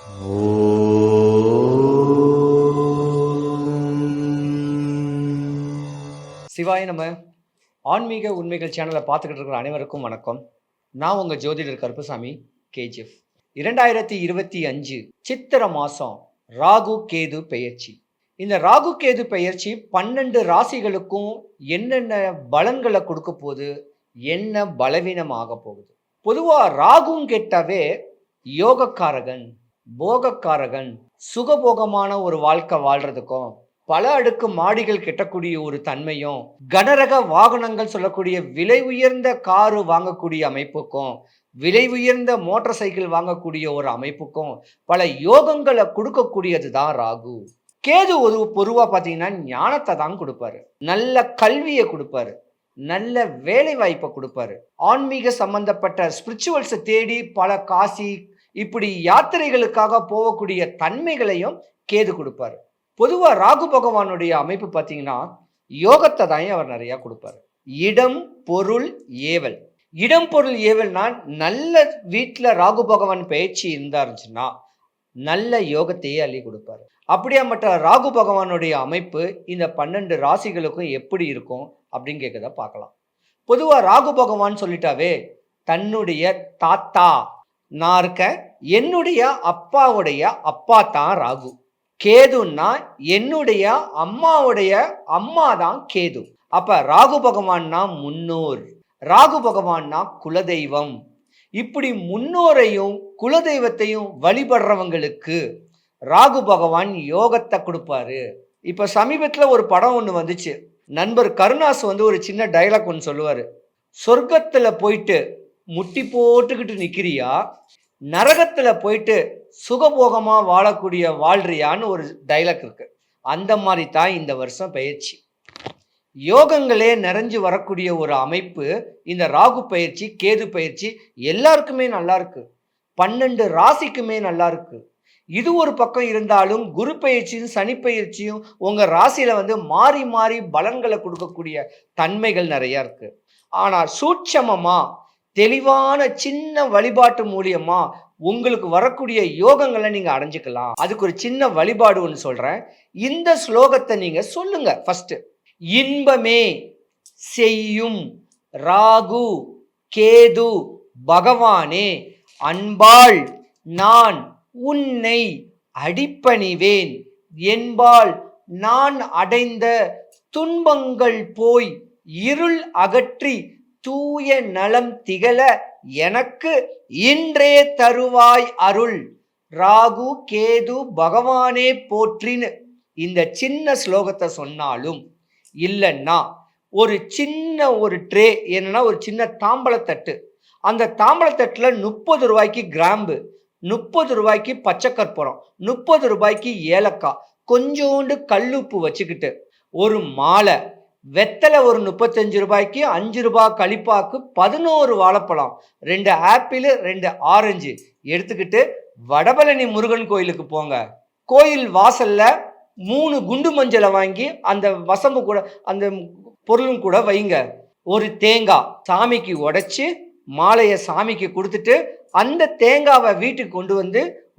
சிவாய நம்ம ஆன்மீக உண்மைகள் சேனலை பார்த்துக்கிட்டு இருக்கிற அனைவருக்கும் வணக்கம். நான் உங்கள் ஜோதிடர் கருப்பசாமி கேஜிஎஃப். இரண்டாயிரத்தி இருபத்தி அஞ்சு சித்திர மாதம் ராகு கேது பெயர்ச்சி. இந்த ராகு கேது பெயர்ச்சி பன்னெண்டு ராசிகளுக்கும் என்னென்ன பலன்களை கொடுக்க போகுது? என்ன பலவீனமாக போகுது? பொதுவாக ராகும் கேட்டாவே யோகக்காரகன் போகக்காரகன் சுகபோகமான ஒரு வாழ்க்கை வாழ்றதுக்கும் பல அடுக்கு மாடிகள் கெட்டக்கூடிய ஒரு தன்மையும் கனரக வாகனங்கள் சொல்லக்கூடிய விலை உயர்ந்த காரு வாங்கக்கூடிய அமைப்புக்கும் விலை உயர்ந்த மோட்டார் சைக்கிள் வாங்கக்கூடிய ஒரு அமைப்புக்கும் பல யோகங்களை கொடுக்கக்கூடியது தான் ராகு. கேது ஒரு பொதுவாக பார்த்தீங்கன்னா ஞானத்தை தான் கொடுப்பாரு. நல்ல கல்வியை கொடுப்பாரு. நல்ல வேலை வாய்ப்பை கொடுப்பாரு. ஆன்மீக சம்பந்தப்பட்ட ஸ்பிரிச்சுவல்ஸை தேடி பல காசி இப்படி யாத்திரைகளுக்காக போகக்கூடிய தன்மைகளையும் கேது கொடுப்பாரு. பொதுவாக ராகு பகவானுடைய அமைப்பு பார்த்தீங்கன்னா யோகத்தை தான் அவர் நிறையா கொடுப்பாரு. இடம் பொருள் ஏவல். இடம் பொருள் ஏவல்னா நல்ல வீட்டில் ராகு பகவான் பயிற்சி இருந்தாருச்சுன்னா நல்ல யோகத்தையே அள்ளி கொடுப்பாரு. அப்படியா மற்ற ராகு பகவானுடைய அமைப்பு இந்த பன்னெண்டு ராசிகளுக்கும் எப்படி இருக்கும் அப்படின்னு கேட்கறத பார்க்கலாம். பொதுவாக ராகு பகவான் சொல்லிட்டாவே தன்னுடைய தாத்தா நான் இருக்க என்னுடைய அப்பாவுடைய அப்பா தான் ராகு. கேதுன்னா என்னுடைய அம்மாவுடைய அம்மா தான் கேது. அப்ப ராகு பகவான்னா முன்னோர். ராகு பகவான்னா குலதெய்வம். இப்படி முன்னோரையும் குலதெய்வத்தையும் வழிபடுறவங்களுக்கு ராகு பகவான் யோகத்தை கொடுப்பாரு. இப்ப சமீபத்துல ஒரு படம் ஒன்று வந்துச்சு. நண்பர் கருணாஸ் வந்து ஒரு சின்ன டைலாக் ஒன்று சொல்லுவார். சொர்க்கத்தில் போயிட்டு முட்டி போட்டுக்கிட்டு நிற்கிறியா நரகத்தில் போயிட்டு சுகபோகமாக வாழக்கூடிய வாழ்றியான்னு ஒரு டைலாக் இருக்கு. அந்த மாதிரி தான் இந்த வருஷம் பயிற்சி. யோகங்களே நிறைஞ்சு வரக்கூடிய ஒரு அமைப்பு இந்த ராகு பயிற்சி கேது பயிற்சி எல்லாருக்குமே நல்லா இருக்கு. பன்னெண்டு ராசிக்குமே நல்லா இருக்கு. இது ஒரு பக்கம் இருந்தாலும் குரு பயிற்சியும் சனி பயிற்சியும் உங்க ராசியில வந்து மாறி மாறி பலன்களை கொடுக்கக்கூடிய தன்மைகள் நிறைய இருக்கு. ஆனால் சூட்சமமா தெளிவான சின்ன வழிபாட்டு மூலியமா உங்களுக்கு வரக்கூடிய யோகங்களை நீங்க அடைஞ்சுக்கலாம். அதுக்கு ஒரு சின்ன வழிபாடு ஒன்று சொல்றேன். இந்த ஸ்லோகத்தை நீங்க சொல்லுங்க ஃபர்ஸ்ட் இன்பமே செய்யும் ராகு கேது பகவானே அன்பாள் நான் உன்னை அடிப்பணிவேன். என்பால் நான் அடைந்த துன்பங்கள் போய் இருள் அகற்றி தூய நலம் திகழ எனக்கு இன்றே தருவாய் அருள். ராகு கேது பகவானே போற்றின்னு இந்த சின்ன ஸ்லோகத்தை சொன்னாலும் இல்லைன்னா ஒரு சின்ன ஒரு ட்ரே என்னன்னா ஒரு சின்ன தாம்பளத்தட்டு அந்த தாம்பளத்தட்டில் முப்பது ரூபாய்க்கு கிராம்பு முப்பது ரூபாய்க்கு பச்சை கற்பூரம் முப்பது ரூபாய்க்கு ஏலக்காய் கொஞ்சோண்டு கல்லுப்பு வச்சுக்கிட்டு ஒரு மாலை வெத்தலை ஒரு முப்பத்தஞ்சு ரூபாய்க்கு அஞ்சு ரூபாய் கழிப்பாக்கு பதினோரு வாழைப்பழம் ரெண்டு ஆப்பிள் ரெண்டு ஆரஞ்சு. எடுத்துக்கிட்டு வடபழனி முருகன் கோயிலுக்கு போங்க. கோயில் வாசல்ல மூணு குண்டு மஞ்சளை வாங்கி அந்த வசம்பு கூட அந்த பொருளும் கூட வைங்க. ஒரு தேங்காய் சாமிக்கு உடைச்சி மாலையை சாமிக்கு கொடுத்துட்டு அந்த தேங்காவை வீட்டுக்கு கொண்டு வந்து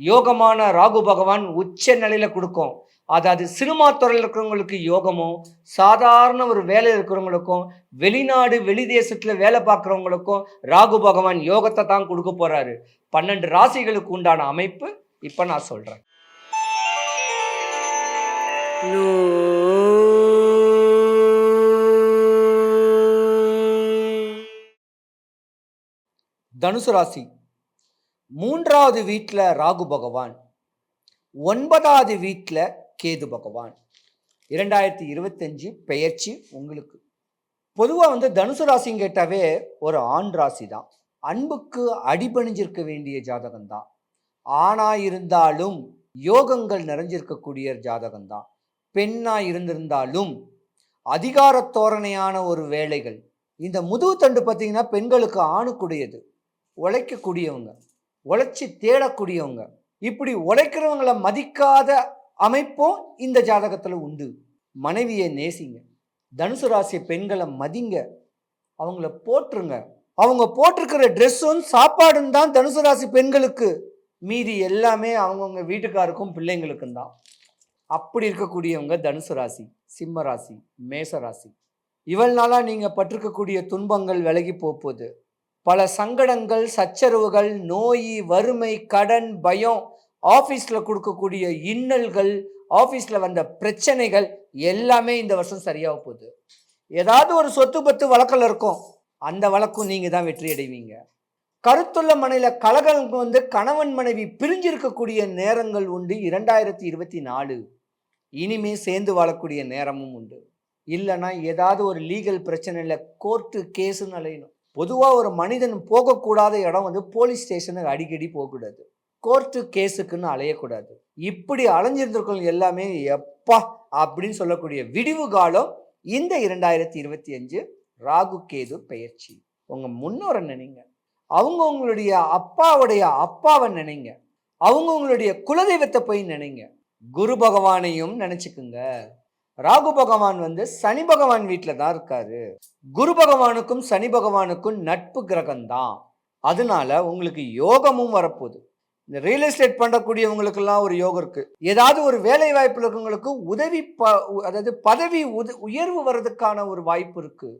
யோகமான ராகு பகவான் உச்ச நிலையில கொடுக்கும். அதாவது சினிமா துறையில் இருக்கிறவங்களுக்கு யோகமும் சாதாரண ஒரு வேலையில் இருக்கிறவங்களுக்கும் வெளிநாடு வெளி தேசத்தில் வேலை பார்க்குறவங்களுக்கும் ராகு பகவான் யோகத்தை தான் கொடுக்க போகிறாரு பன்னெண்டு ராசிகளுக்கு உண்டான அமைப்பு இப்போ நான் சொல்கிறேன் தனுசு ராசி. மூன்றாவது வீட்டில் ராகு பகவான் ஒன்பதாவது வீட்டில் கேது பகவான். இரண்டாயிரத்தி இருபத்தஞ்சு பெயர்ச்சி உங்களுக்கு. பொதுவாக வந்து தனுசு ராசின்னு கேட்டாவே ஒரு ஆண் ராசி தான். அன்புக்கு அடிபணிஞ்சிருக்க வேண்டிய ஜாதகம் தான். ஆணாக இருந்தாலும் யோகங்கள் நிறைஞ்சிருக்கக்கூடிய ஜாதகம் தான். பெண்ணாக இருந்திருந்தாலும் அதிகார தோரணையான ஒரு வேலைகள். இந்த முதுகு தண்டு பார்த்தீங்கன்னா பெண்களுக்கு ஆணுக்குடையது. உழைக்கக்கூடியவங்க. உழைச்சி தேடக்கூடியவங்க. இப்படி உழைக்கிறவங்களை மதிக்காத அமைப்பும் இந்த ஜாதகத்தில் உண்டு. மனைவியை நேசிங்க. தனுசு ராசி பெண்களை மதிங்க. அவங்கள போற்றுங்க. அவங்க போட்டிருக்கிற ட்ரெஸ்ஸும் சாப்பாடும் தான் தனுசு ராசி பெண்களுக்கு. மீதி எல்லாமே அவங்கவுங்க வீட்டுக்காருக்கும் பிள்ளைங்களுக்கும் தான். அப்படி இருக்கக்கூடியவங்க தனுசு ராசி சிம்ம ராசி மேச ராசி. இவள் நாளாக நீங்கள் பட்டிருக்கக்கூடிய துன்பங்கள் விலகி போகுது. பல சங்கடங்கள் சச்சரவுகள் நோய் வறுமை கடன் பயம் ஆஃபீஸில் கொடுக்கக்கூடிய இன்னல்கள் ஆஃபீஸில் வந்த பிரச்சனைகள் எல்லாமே இந்த வருஷம் சரியாக போகுது. ஏதாவது ஒரு சொத்து பத்து வழக்கில் இருக்கும். அந்த வழக்கும் நீங்கள் தான் வெற்றி அடைவீங்க. கருத்துள்ள மனையில் கலகல் வந்து கணவன் மனைவி பிரிஞ்சிருக்கக்கூடிய நேரங்கள் உண்டு. இரண்டாயிரத்தி இருபத்தி நாலு. இனிமே சேர்ந்து வாழக்கூடிய நேரமும் உண்டு. இல்லைன்னா ஏதாவது ஒரு லீகல் பிரச்சனையில் கோர்ட்டு கேஸுன்னு அலையணும். பொதுவாக ஒரு மனிதன் போகக்கூடாத இடம் வந்து போலீஸ் ஸ்டேஷனுக்கு அடிக்கடி போகக்கூடாது. கோர்ட்டு கேஸுக்குன்னு அலையக்கூடாது. இப்படி அலைஞ்சிருந்திருக்கோம் எல்லாமே எப்பா அப்படின்னு சொல்லக்கூடிய விடிவு காலம் இந்த இரண்டாயிரத்தி இருபத்தி அஞ்சு ராகு கேது பெயர்ச்சி. உங்கள் முன்னோரை நினைங்க. அவங்க உங்களுடைய அப்பாவுடைய அப்பாவை நினைங்க. அவங்க உங்களுடைய குலதெய்வத்தை போய் நினைங்க. குரு பகவானையும் நினச்சிக்குங்க. ராகு பகவான் வந்து சனி பகவான் வீட்டில் தான் இருக்காரு. குரு பகவானுக்கும் சனி பகவானுக்கும் நட்பு கிரகம்தான். அதனால உங்களுக்கு யோகமும் வரப்போகுது. இந்த ரியல் எஸ்டேட் பண்ணக்கூடியவங்களுக்கெல்லாம் ஒரு யோகம் இருக்கு. ஏதாவது ஒரு வேலை வாய்ப்பில் இருக்கவங்களுக்கு உதவி ப அதாவது பதவி உத உயர்வு வர்றதுக்கான ஒரு வாய்ப்பு இருக்கு.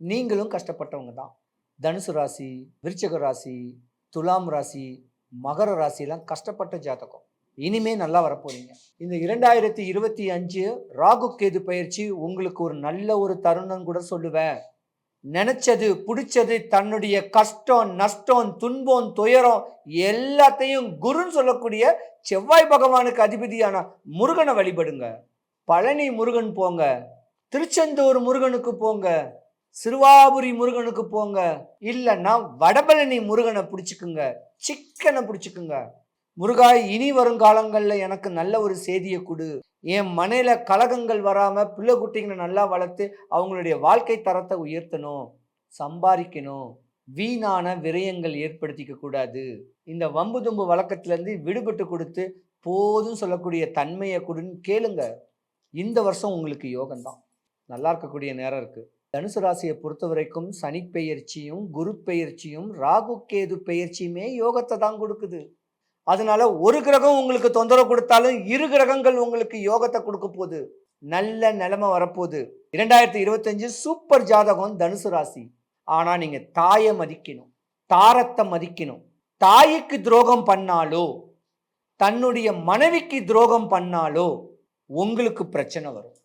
நீங்களும் கஷ்டப்பட்டவங்க தான். தனுசு ராசி விருச்சக ராசி துலாம் ராசி மகர ராசிலாம் கஷ்டப்பட்ட ஜாதகம். இனிமே நல்லா வரப்போறீங்க. இந்த இரண்டாயிரத்தி இருபத்தி அஞ்சு ராகு கேது பயிற்சி உங்களுக்கு ஒரு நல்ல ஒரு தருணம் கூட சொல்லுவேன். நினைச்சது பிடிச்சது தன்னுடைய கஷ்டம் நஷ்டம் துன்பம் துயரம் எல்லாத்தையும் குருன்னு சொல்லக்கூடிய செவ்வாய் பகவானுக்கு அதிபதியான முருகனை வழிபடுங்க. பழனி முருகன் போங்க. திருச்செந்தூர் முருகனுக்கு போங்க. சிறுவாபுரி முருகனுக்கு போங்க. இல்லைன்னா வடபழனி முருகனை பிடிச்சிக்குங்க. சிக்கனை பிடிச்சிக்குங்க. முருகா இனி வருங்காலங்களில் எனக்கு நல்ல ஒரு செய்தியை கொடு. என் மனையில் கலகங்கள் வராமல் பிள்ளை குட்டிங்களை நல்லா வளர்த்து அவங்களுடைய வாழ்க்கை தரத்தை உயர்த்தணும். சம்பாதிக்கணும். வீணான விரயங்கள் ஏற்படுத்திக்க கூடாது. இந்த வம்பு தும்பு வழக்கத்திலேருந்து விடுபட்டு கொடுத்து போதும் சொல்லக்கூடிய தன்மையை கொடுன்னு கேளுங்க. இந்த வருஷம் உங்களுக்கு யோகம்தான். நல்லா இருக்கக்கூடிய நேரம் இருக்குது தனுசு ராசியை பொறுத்த வரைக்கும் சனி பெயர்ச்சியும் குரு பெயர்ச்சியும் ராகு கேது பெயர்ச்சியுமே யோகத்தை தான் கொடுக்குது. அதனால ஒரு கிரகம் உங்களுக்கு தொந்தரவு கொடுத்தாலும் இரு கிரகங்கள் உங்களுக்கு யோகத்தை கொடுக்க போகுது. நல்ல நிலைமை வரப்போகுது. இரண்டாயிரத்தி இருபத்தஞ்சு சூப்பர் ஜாதகம் தனுசு ராசி. ஆனால் நீங்கள் தாயை மதிக்கணும். தாரத்தை மதிக்கணும். தாய்க்கு துரோகம் பண்ணாலோ தன்னுடைய மனைவிக்கு துரோகம் பண்ணாலோ உங்களுக்கு பிரச்சனை வரும்.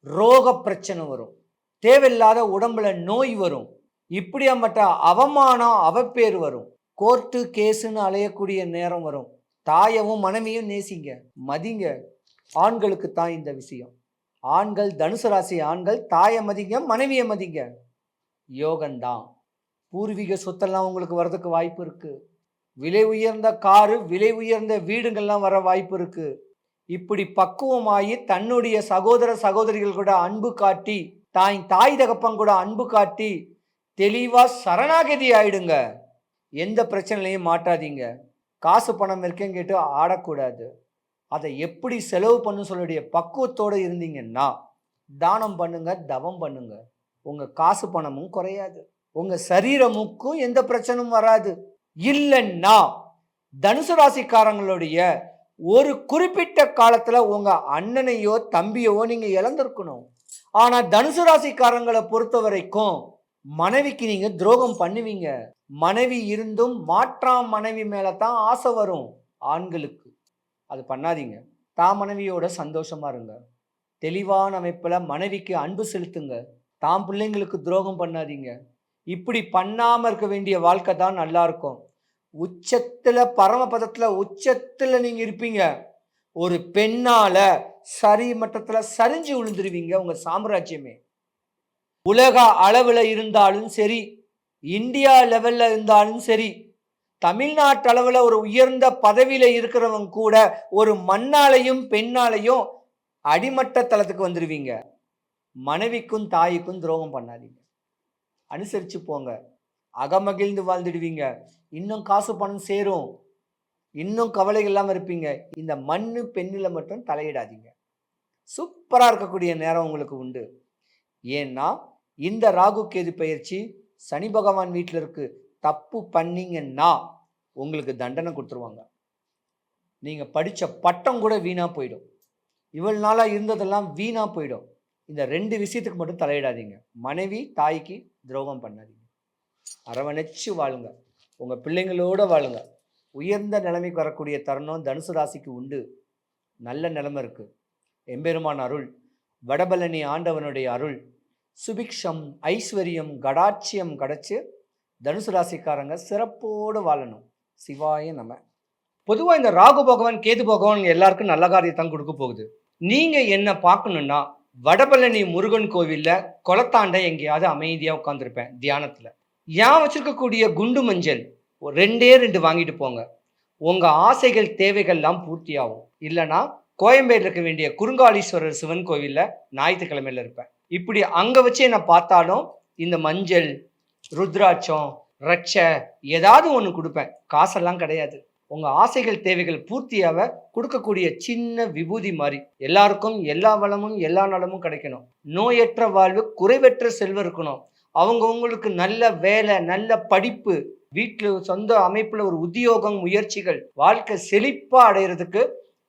ரோக பிரச்சனை வரும். தேவையில்லாத உடம்புல நோய் வரும். இப்படியாமட்ட அவமானம் அவப்பேர் வரும். கோர்ட்டு கேஸுன்னு அலையக்கூடிய நேரம் வரும். தாயவும் மனைவியும் நேசிங்க. மதிங்க. ஆண்களுக்கு தான் இந்த விஷயம். ஆண்கள் தனுசு ராசி ஆண்கள் தாயை மதிங்க மனைவியை மதிங்க. யோகந்தான். பூர்வீக சொத்தெல்லாம் உங்களுக்கு வர்றதுக்கு வாய்ப்பு இருக்குது விலை உயர்ந்த காரு விலை உயர்ந்த வீடுங்கள்லாம் வர வாய்ப்பு இருக்கு. இப்படி பக்குவமாகி தன்னுடைய சகோதர சகோதரிகள் கூட அன்பு காட்டி தாய் தாய் தகப்பன் கூட அன்பு காட்டி தெளிவாக சரணாகதி ஆயிடுங்க. எந்த பிரச்சனையிலையும் மாட்டாதீங்க. காசு பணம் இருக்கேன்னு கேட்டு ஆடக்கூடாது. அதை எப்படி செலவு பண்ணு சொல்லுடைய பக்குவத்தோடு இருந்தீங்கன்னா தானம் பண்ணுங்க தவம் பண்ணுங்க. உங்க காசு பணமும் குறையாது. உங்க சரீரமுக்கும் எந்த பிரச்சனையும் வராது. இல்லைன்னா தனுசு ராசிக்காரங்களுடைய ஒரு குறிப்பிட்ட காலத்துல உங்க அண்ணனையோ தம்பியோ நீங்க இழந்திருக்கணும். ஆனா தனுசு ராசிக்காரங்களை பொறுத்த வரைக்கும் மனைவிக்கு நீங்க துரோகம் பண்ணுவீங்க. மனைவி இருந்தும் மாற்றாம் மனைவி மேல தான் ஆசை வரும் ஆண்களுக்கு. அது பண்ணாதீங்க. தான் மனைவியோட சந்தோஷமா இருங்க. தெளிவான அமைப்பில் மனைவிக்கு அன்பு செலுத்துங்க. தாம் பிள்ளைங்களுக்கு துரோகம் பண்ணாதீங்க. இப்படி பண்ணாமல் இருக்க வேண்டிய வாழ்க்கை தான் நல்லா இருக்கும் உச்சத்தில் பரமபதத்தில் உச்சத்தில் நீங்கள் இருப்பீங்க. ஒரு பெண்ணால் சரி மட்டத்தில் சரிஞ்சு விழுந்துருவீங்க உங்கள் சாம்ராஜ்யமே. உலக அளவில் இருந்தாலும் சரி இந்தியா லெவலில் இருந்தாலும் சரி தமிழ்நாட்டு ஒரு உயர்ந்த பதவியில் இருக்கிறவங்க கூட ஒரு மண்ணாலையும் பெண்ணாலையும் அடிமட்ட தளத்துக்கு வந்துடுவீங்க மனைவிக்கும் தாய்க்கும் துரோகம் பண்ணாதீங்க. அனுசரித்து போங்க. அகமகிழ்ந்து வாழ்ந்துடுவீங்க. இன்னும் காசு பணம் சேரும். இன்னும் கவலை இல்லாமல் இருப்பீங்க. இந்த மண் பெண்ணில் மட்டும் தலையிடாதீங்க. சூப்பராக இருக்கக்கூடிய நேரம் உங்களுக்கு உண்டு. ஏன்னா இந்த ராகு கேது பயிற்சி சனி பகவான் வீட்டில் இருக்கு தப்பு பண்ணீங்கன்னா உங்களுக்கு தண்டனை கொடுத்துருவாங்க. நீங்கள் படித்த பட்டம் கூட வீணாக போயிடும். இவ்வளோ நாளாக இருந்ததெல்லாம் வீணாக போயிடும். இந்த ரெண்டு விஷயத்துக்கு மட்டும் தலையிடாதீங்க. மனைவி தாய்க்கு துரோகம் பண்ணாதீங்க. அரவணைச்சு வாழுங்க. உங்கள் பிள்ளைங்களோட வாழுங்க. உயர்ந்த நிலைமைக்கு வரக்கூடிய தருணம் தனுசு ராசிக்கு உண்டு. நல்ல நிலைமை இருக்குது எம்பெருமான் அருள் வடபழனி ஆண்டவனுடைய அருள் சுபிக்ஷம் ஐஸ்வர்யம் கடாட்சியம் கிடச்சி தனுசு ராசிக்காரங்க சிறப்போடு வாழணும். சிவாய நம்ம பொதுவாக இந்த ராகு பகவான் கேது பகவான் எல்லாருக்கும் நல்ல காரியத்தான் கொடுக்க போகுது. நீங்கள் என்ன பார்க்கணுன்னா வடபழனி முருகன் கோவிலில் குளத்தாண்ட எங்கேயாவது அமைதியாக உட்காந்துருப்பேன் தியானத்தில். ஏன் வச்சுருக்கக்கூடிய குண்டு மஞ்சள்? ரெண்டே ரெண்டு வாங்கிட்டு போங்க. உங்கள் ஆசைகள் தேவைகள்லாம் பூர்த்தியாகும். இல்லைன்னா கோயம்பேடு இருக்க வேண்டிய குறுங்காலீஸ்வரர் சிவன் கோவிலில் ஞாயிற்றுக்கிழமையில இருப்பேன். இப்படி அங்கே வச்சு என்னை பார்த்தாலும் இந்த மஞ்சள் ருத்ராட்சம் ரட்சை ஏதாவது ஒன்று கொடுப்பேன். காசெல்லாம் கிடையாது. உங்கள் ஆசைகள் தேவைகள் பூர்த்தியாக கொடுக்கக்கூடிய சின்ன விபூதி மாதிரி. எல்லாருக்கும் எல்லா வளமும் எல்லா நலமும் கிடைக்கணும். நோயற்ற வாழ்வு குறைவற்ற செல்வம் இருக்கணும். அவங்கவுங்களுக்கு நல்ல வேலை நல்ல படிப்பு வீட்டில் சொந்த அமைப்பில் ஒரு உத்தியோகம் முயற்சிகள் வாழ்க்கை செழிப்பாக அடையிறதுக்கு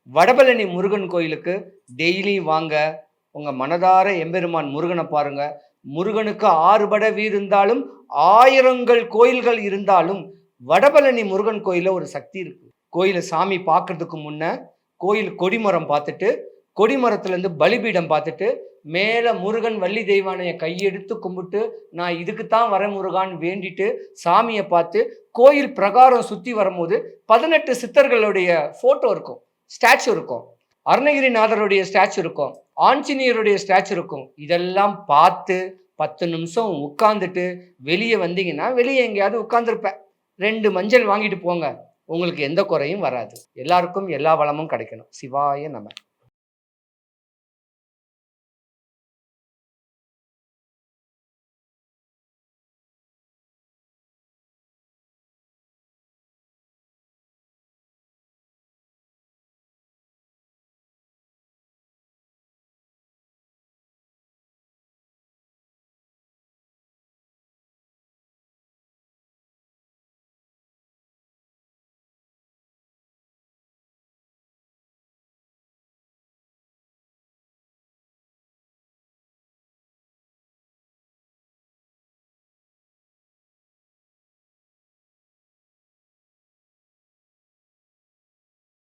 வடபழனி முருகன் கோயிலுக்கு டெய்லி வாங்க. உங்கள் மனதார எம்பெருமான் முருகனை பாருங்கள் முருகனுக்கு ஆறுபட வீடு இருந்தாலும் ஆயிரங்கள் கோயில்கள் இருந்தாலும் வடபழனி முருகன் கோயிலில் ஒரு சக்தி இருக்கு. கோயிலை சாமி பார்க்கறதுக்கு முன்ன கோயில் கொடிமரம் பார்த்துட்டு கொடிமரத்துலேருந்து பலிபீடம் பார்த்துட்டு மேலே முருகன் வள்ளி தெய்வானைய கையெடுத்து கும்பிட்டு நான் இதுக்கு தான் வர முருகான்னு வேண்டிட்டு சாமியை பார்த்து கோயில் பிரகாரம் சுற்றி வரும்போது பதினெட்டு சித்தர்களுடைய ஃபோட்டோ இருக்கும் ஸ்டாச்சு இருக்கும். அருணகிரிநாதருடைய ஸ்டாச்சு இருக்கும். ஆஞ்சநேயருடைய ஸ்டாச்சு இருக்கும். இதெல்லாம் பார்த்து பத்து நிமிஷம் உட்காந்துட்டு வெளியே வந்தீங்கன்னா வெளியே எங்கேயாவது உட்காந்துருப்பேன் ரெண்டு மஞ்சள் வாங்கிட்டு போங்க. உங்களுக்கு எந்த குறையும் வராது. எல்லாருக்கும் எல்லா வளமும் கிடைக்கணும். சிவாய நம்ம